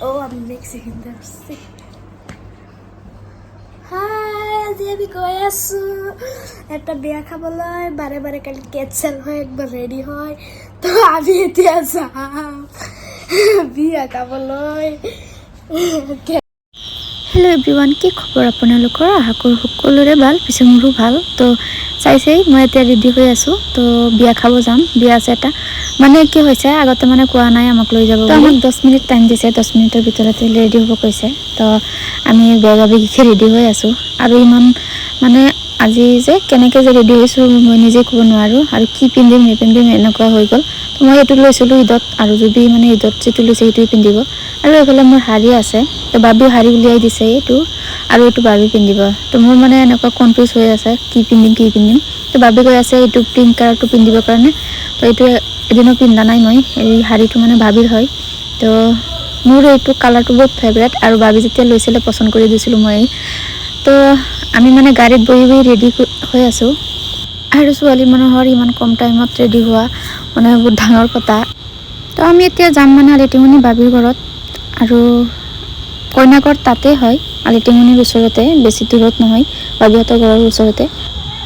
Next second আসছি high আজি আমি গৈ আছো এটা বিয়া খাবলৈ বাৰে বাৰে কালি কেঞ্চেল হয় একবাৰ ৰেডি হয় তো আমি এতিয়া যাম বিয়া খাবলৈ হেল্ল' এভরিওয়ান কি খবৰ আপোনালোকৰ? আশা কৰোঁ সকলোৰে ভালো, পিছে মোৰো ভালো। তো, চাইছেই, মই এতিয়া ৰেডি হৈ আছো। তো, বিয়া খাব যাম। বিয়া আছে এটা। মানে কি হৈছে, আগতে মানে কোৱা নাই আমাক লৈ যাব আমাক দহ মিনিট টাইম দিছে। দহ মিনিটৰ ভিতৰতে ৰেডি হ'ব কৈছে। তো, আমি বেগা বেগিকৈ ৰেডি হৈ আছোঁ। আৰু ইমান মানে আজি যে কেনেকৈ যে ৰেডি হৈছোঁ, মই নিজে ক'ব নোৱাৰোঁ। আৰু কি পিন্ধিম নিপিন্ধিম এনেকুৱা হৈ গ'ল। তো মই এইটো লৈছিলোঁ ঈদত। আৰু যদি মানে ঈদত যিটো লৈছে, সেইটোৱে পিন্ধিব। আৰু এইফালে মোৰ শাৰী আছে। তো বাবিও শাৰী উলিয়াই দিছে এইটো। আৰু এইটো বাবি পিন্ধিব। তো মোৰ মানে এনেকুৱা কনফিউজ হৈ আছে, কি পিন্ধিম কি পিন্ধিম। তো বাবি কৈ আছে, এইটো পিংক কালাৰটো পিন্ধিবৰ কাৰণে। তো এইটো এদিনো পিন্ধা নাই মই। এই শাৰীটো মানে বাবিৰ হয়। তো মোৰ এইটো কালাৰটো বহুত ফেভৰেট আৰু বাবি যেতিয়া লৈছিলে, পচন্দ কৰি দিছিলোঁ মই। তো আমি মানে গাড়ীত বহি বহি ৰেডি হৈ আছোঁ। আৰু ছোৱালী মানুহৰ ইমান কম টাইমত ৰেডি হোৱা মানে বহুত ডাঙৰ কথা। তো আমি এতিয়া যাম মানে আলিটিমুনি বাবিৰ ঘৰত। আৰু কইনাঘৰ তাতে হয় আলিটিমুনিৰ ওচৰতে বেছি দূৰত নহয় বাবিহঁতৰ ঘৰৰ ওচৰতে।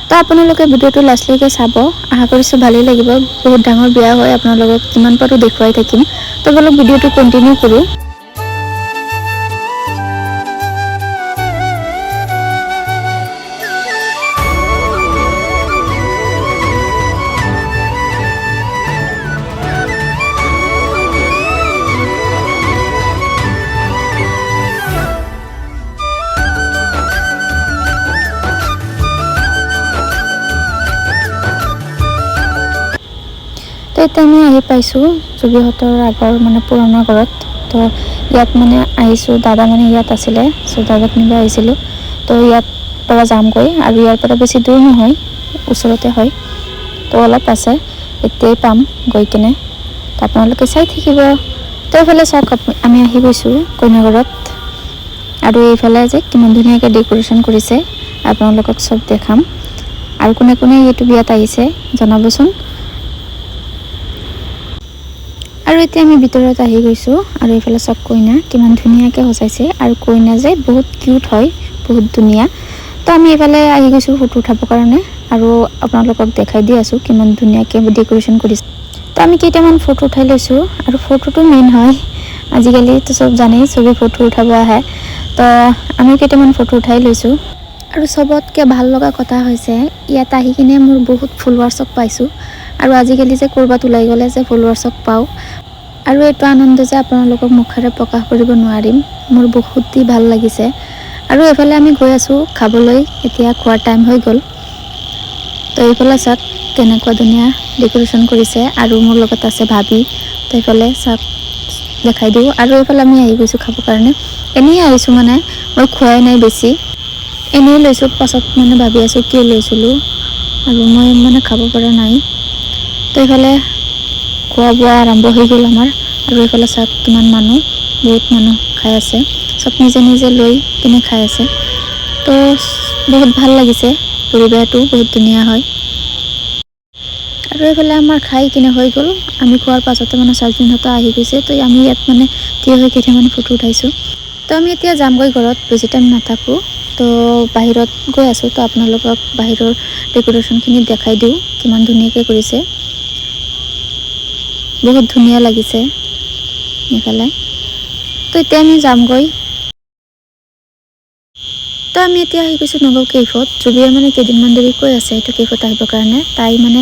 তো আপোনালোকে ভিডিঅ'টো লাষ্টলৈকে চাব। আশা কৰিছোঁ ভালেই লাগিব। বহুত ডাঙৰ বিয়া হয় আপোনালোকক যিমান পাৰোঁ দেখুৱাই থাকিম। তো বলক ভিডিঅ'টো কণ্টিনিউ কৰোঁ। তো এতিয়া আমি আহি পাইছোঁ জুবিহঁতৰ আগৰ মানে পুৰণা ঘৰত। তো ইয়াত মানে আহিছোঁ, দাদা মানে ইয়াত আছিলে চ' দাদাক নিব আহিছিলোঁ। তো ইয়াত পৰা যামগৈ আৰু ইয়াৰ পৰা বেছি দূৰ নহয়, ওচৰতে হয়। তো অলপ আছে, এতিয়াই পাম গৈ কিনে। তো আপোনালোকে চাই থাকিব। তো এইফালে চাওক আমি আহি গৈছোঁ কইনাঘৰত আৰু এইফালে যে কিমান ধুনীয়াকৈ ডেক'ৰেশ্যন কৰিছে, আপোনালোকক চব দেখাম। আৰু কোনে কোনে এইটো বিয়াত আহিছে, জনাবচোন আৰু এতিয়া আমি ভিতৰত আহি গৈছোঁ আৰু এইফালে চব কইনা কিমান ধুনীয়াকৈ সজাইছে আৰু কইনা যে বহুত কিউট হয়, বহুত ধুনীয়া। তো আমি এইফালে আহি গৈছোঁ ফটো উঠাবৰ কাৰণে আৰু আপোনালোকক দেখাই দি আছোঁ কিমান ধুনীয়াকৈ ডেক'ৰেশ্যন কৰিছে। তো আমি কেইটামান ফটো উঠাই লৈছোঁ আৰু ফটোটো মেইন হয়। আজিকালিতো চব জানেই চবেই ফটো উঠাব আহে। তো আমি কেইটামান ফটো উঠাই লৈছোঁ। আৰু চবতকৈ ভালো লগা কথা হৈছে, ইয়াত আহি কিনে মোৰ বহুত ফলোৱাৰ্ছক পাইছোঁ। আৰু আজিকালি যে ক'ৰবাত ওলাই গ'লে যে ফলোৱাৰ্ছক পাওঁ। আৰু এইটো আনন্দ যে আপোনালোকক মুখেৰে প্ৰকাশ কৰিব নোৱাৰিম। মোৰ বহুতেই ভালো লাগিছে। আৰু এইফালে আমি গৈ আছোঁ খাবলৈ। এতিয়া খোৱাৰ টাইম হৈ গ'ল। তো এইফালে চাওক, কেনেকুৱা ধুনীয়া ডেক'ৰেশ্যন কৰিছে। আৰু মোৰ লগত আছে ভাবি। তো এইফালে চাওক, দেখাই দিওঁ। আৰু এইফালে আমি আহি গৈছোঁ খাবৰ কাৰণে। এনেই আহিছোঁ মানে মই খোৱাই নাই বেছি। এনেই লৈছোঁ, পাছত মানে ভাবি আছোঁ কিয় লৈছিলোঁ। আৰু মই মানে খাব পৰা নাই। তো এইফালে খোৱা বোৱা আৰম্ভ হৈ গ'ল আমাৰ। আৰু এইফালে চাওক কিমান মানুহ, বহুত মানুহ খাই আছে। চব নিজে নিজে লৈ কিনে খাই আছে। তো বহুত ভালো লাগিছে, পৰিৱেশটো বহুত ধুনীয়া হয়। আৰু এইফালে আমাৰ খাই কিনে হৈ গ'ল। আমি খোৱাৰ পাছতে মানে চাৰ্জিনহঁতো আহি গৈছে, তো আমি ইয়াত মানে থিয় হৈ কেইটামান ফটো উঠাইছোঁ। তো আমি এতিয়া যামগৈ ঘৰত, বেছি টাইম নাথাকোঁ। তো বাহিৰত গৈ আছোঁ, তো আপোনালোকক বাহিৰৰ ডেক'ৰেশ্যনখিনি দেখাই দিওঁ, কিমান ধুনীয়াকৈ কৰিছে। বহুত ধুনীয়া লাগিছে। এইফালে। তো এতিয়া আমি যামগৈ। তো আমি এতিয়া আহি গৈছোঁ নগাঁও কেফত। জুবিয়ে মানে কেইদিনমান ধৰি কৈ আছে এইটো কেফত আহিবৰ কাৰণে। তাই মানে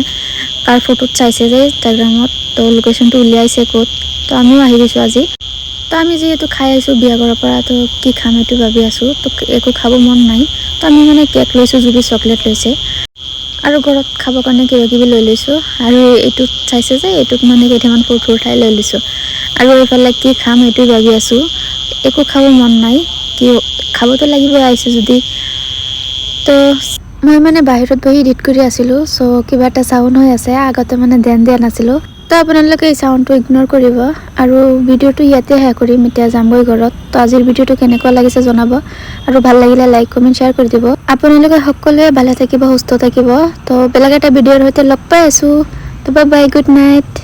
কাৰ ফটোত চাইছে যে ইনষ্টাগ্ৰামত। তো লোকেশ্যনটো উলিয়াইছে ক'ত। তো আমিও আহি গৈছোঁ আজি। তো আমি যিহেতু খাই আহিছোঁ বিয়া ঘৰৰ পৰা, তো কি খাম এইটো ভাবি আছোঁ। তো একো খাব মন নাই। তো আমি মানে কেক লৈছোঁ জুবি চকলেট লৈছে। আৰু ঘৰত খাবৰ কাৰণে কিবা কিবি লৈ লৈছোঁ। আৰু এইটোত চাইছে যে, এইটোত মানে কেইটামান ফটো ঠাই লৈ লৈছোঁ। আৰু এইফালে কি খাম সেইটো ভাবি আছোঁ। একো খাব মন নাই। কি খাবতো লাগিবই আহিছোঁ যদি। তো মই মানে বাহিৰত বহি এডিট কৰি আছিলোঁ। চ' কিবা এটা চাউণ্ড হৈ আছে। আগতে মানে ধ্যান দিয়া নাছিলোঁ। তো আপোনালোকে এই চাউণ্ডটো ইগন'ৰ কৰিব আৰু ভিডিঅ'টো ইয়াতে শেষ কৰিম, এতিয়া যামগৈ ঘৰত। তো আজিৰ ভিডিঅ'টো কেনেকুৱা লাগিছে জনাব আৰু ভালো লাগিলে লাইক কমেণ্ট শ্বেয়াৰ কৰি দিব। আপোনালোকে সকলোৱে ভালে থাকিব, সুস্থ থাকিব। তো বেলেগ এটা ভিডিঅ'ৰ সৈতে লগ পাই আছোঁ। তো বাই বাই গুড নাইট